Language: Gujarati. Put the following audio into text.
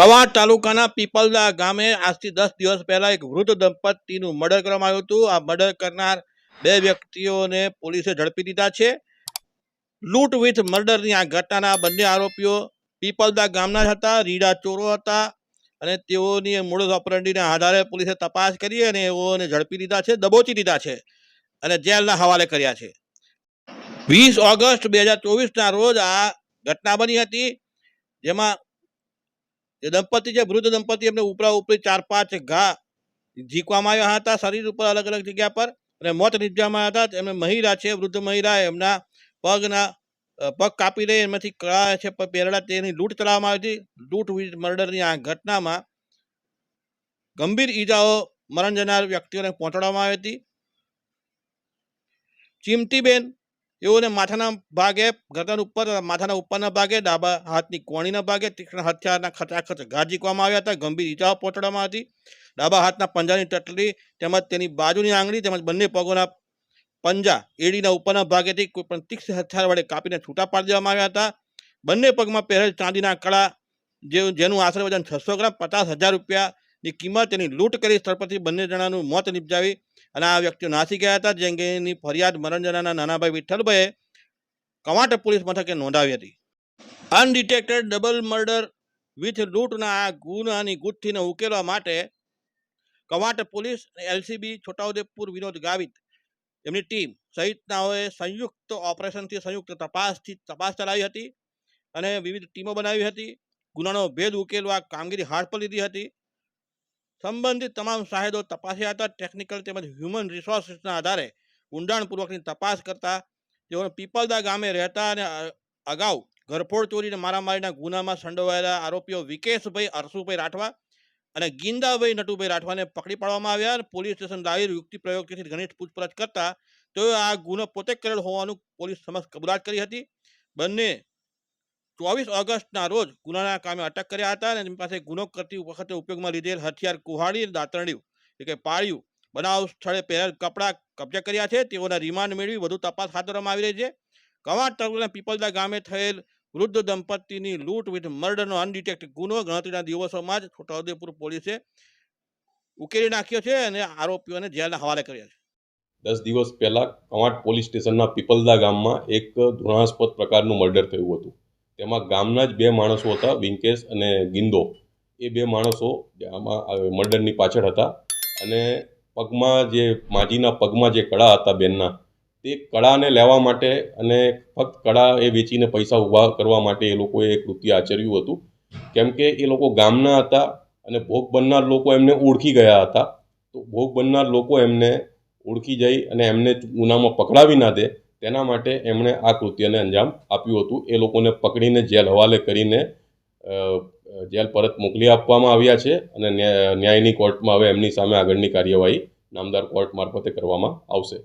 કવાંટ તાલુકાના પીપલદા ગામે આજથી દસ દિવસ પહેલા એક વૃદ્ધ દંપતીનું મર્ડર કરવામાં આવ્યું હતું. આ મર્ડર કરનાર બે વ્યક્તિઓને પોલીસે ઝડપી લીધા છે. લૂંટ વિથ મર્ડરની આ ઘટનાના બંને આરોપીઓ પીપલદા ગામના જ હતા, રીડા ચોરો હતા અને તેઓની મૂળ ઓપરેન્ડીના આધારે પોલીસે તપાસ કરી અને એઓને ઝડપી લીધા છે, દબોચી લીધા છે અને જેલના હવાલે કર્યા છે. વીસ ઓગસ્ટ બે હજાર ચોવીસના રોજ આ ઘટના બની હતી, જેમાં જે દંપતી છે વૃદ્ધ દંપતી એમને ઉપરા ઉપરી ચાર પાંચ ઘા ઝીકવામાં આવ્યા હતા. શરીર ઉપર અલગ અલગ જગ્યા પર અને મોત નિપજામાં હતા. એમને મહિલા છે, વૃદ્ધ મહિરા એમના પગના પગ કાપી લઈ એમાંથી કળા છે પેરડા તેની લૂંટ ચલાવવામાં આવી હતી. લૂંટ મર્ડરની આ ઘટનામાં ગંભીર ઈજાઓ મરણ જનાર વ્યક્તિઓને પહોંચાડવામાં આવી હતી. ચિમટીબેન એઓને માથાના ભાગે ગરદન ઉપર, માથાના ઉપરના ભાગે, ડાબા હાથની કોણીના ભાગે, તીક્ષ્ણ હથિયારના ખચાખચ ઘા ઝીકવામાં આવ્યા હતા, ગંભીર ઈજાઓ પહોંચાડવામાં હતી. ડાબા હાથના પંજાની ટટલી તેમજ તેની બાજુની આંગળી તેમજ બંને પગોના પંજા એડીના ઉપરના ભાગેથી કોઈ પણ તીક્ષ્ણ હથિયાર વડે કાપીને છૂટા પાડી દેવામાં આવ્યા હતા. બંને પગમાં પહેરેલ ચાંદીના કળા જે જેનું આશરે વજન છસો ગ્રામ પચાસ હજાર રૂપિયાની કિંમત એની લૂંટ કરી સ્થળ પરથી બંને જણાનું મોત નિપજાવી અને આ વ્યક્તિઓ નાસી ગયા હતા, જે અંગેની ફરિયાદ મરણજનાના નાનાભાઈ વિઠ્ઠલભાઈએ કવાંટ પોલીસ મથકે નોંધાવી હતી. અનડિટેક્ટેડ ડબલ મર્ડર વિથ લૂંટના આ ગુનાની ગુથ્થીને ઉકેલવા માટે કવાંટ પોલીસ એલસીબી છોટાઉદેપુર વિનોદ ગાવિત એમની ટીમ સહિતનાઓએ સંયુક્ત ઓપરેશનથી સંયુક્ત તપાસથી તપાસ ચલાવી હતી અને વિવિધ ટીમો બનાવી હતી. ગુનાનો ભેદ ઉકેલવા કામગીરી હાથ પર લીધી હતી. સંબંધિત તમામ સાહેદો તપાસ્યા હતા. ટેકનિકલ તેમજ હ્યુમન રિસોર્સિસના આધારે ઊંડાણપૂર્વકની તપાસ કરતા તેઓને પીપલદા ગામે રહેતા અને અગાઉ ઘરફોડ ચોરી અને મારામારીના ગુનામાં સંડોવાયેલા આરોપીઓ વિકેશભાઈ, અરસુભાઈ રાઠવા અને ગિંદાભાઈ નટુભાઈ રાઠવાને પકડી પાડવામાં આવ્યા અને પોલીસ સ્ટેશન લાવી યુક્તિ પ્રયોગથી ઘણી પૂછપરછ કરતા તેઓએ આ ગુનો પોતે કરેલ હોવાનું પોલીસ સમક્ષ કબૂલાત કરી હતી. બંને ચોવીસ ઓગસ્ટના રોજ ગુનાના કામે અટક કર્યા હતા અને તેમની પાસે ગુનો કરતી વખતે ઉપયોગમાં લીધેલ હથિયાર કુહાડી અને એટલે કે પાળ્યું, બનાવ સ્થળે પહેરેલ કપડાં કબજે કર્યા છે. તેઓના રિમાન્ડ મેળવી વધુ તપાસ હાથ ધરવામાં આવી રહી છે. કવાંટ તાલુકાના પીપલદા ગામે થયેલ વૃદ્ધ દંપતીની લૂંટ વિથ મર્ડરનો અનડિટેક્ટ ગુનો ગણતરીના દિવસોમાં જ છોટાઉદેપુર પોલીસે ઉકેલી નાખ્યો છે અને આરોપીઓને જેલના હવાલે કર્યા છે. દસ દિવસ પહેલાં કવાંટ પોલીસ સ્ટેશનના પીપલદા ગામમાં એક ધૃણાસ્પદ પ્રકારનું મર્ડર થયું હતું. તેમાં ગામના જ બે માણસો હતા, વિંકેશ અને ગિંદો. એ બે માણસો આમાં મર્ડરની પાછળ હતા. અને પગમાં જે, માજીના પગમાં જે કળા હતા બેનના, તે કળાને લેવા માટે અને ફક્ત કળા એ વેચીને પૈસા ઊભા કરવા માટે એ લોકોએ કૃત્ય આચર્યું હતું. કેમ કે એ લોકો ગામના હતા અને ભોગ બનનાર લોકો એમને ઓળખી ગયા હતા. તો ભોગ બનનાર લોકો એમને ઓળખી જઈ અને એમને ગુનામાં પકડાવી ના દે. તેના માટે એમણે આ કૃત્યને અંજામ આપ્યું હતું. એ લોકોને પકડીને જેલ હવાલે કરીને જેલ પરત મોકલી આપવામાં આવ્યા છે અને ન્યાયની કોર્ટમાં હવે એમની સામે આગળની કાર્યવાહી નામદાર કોર્ટ મારફતે કરવામાં આવશે.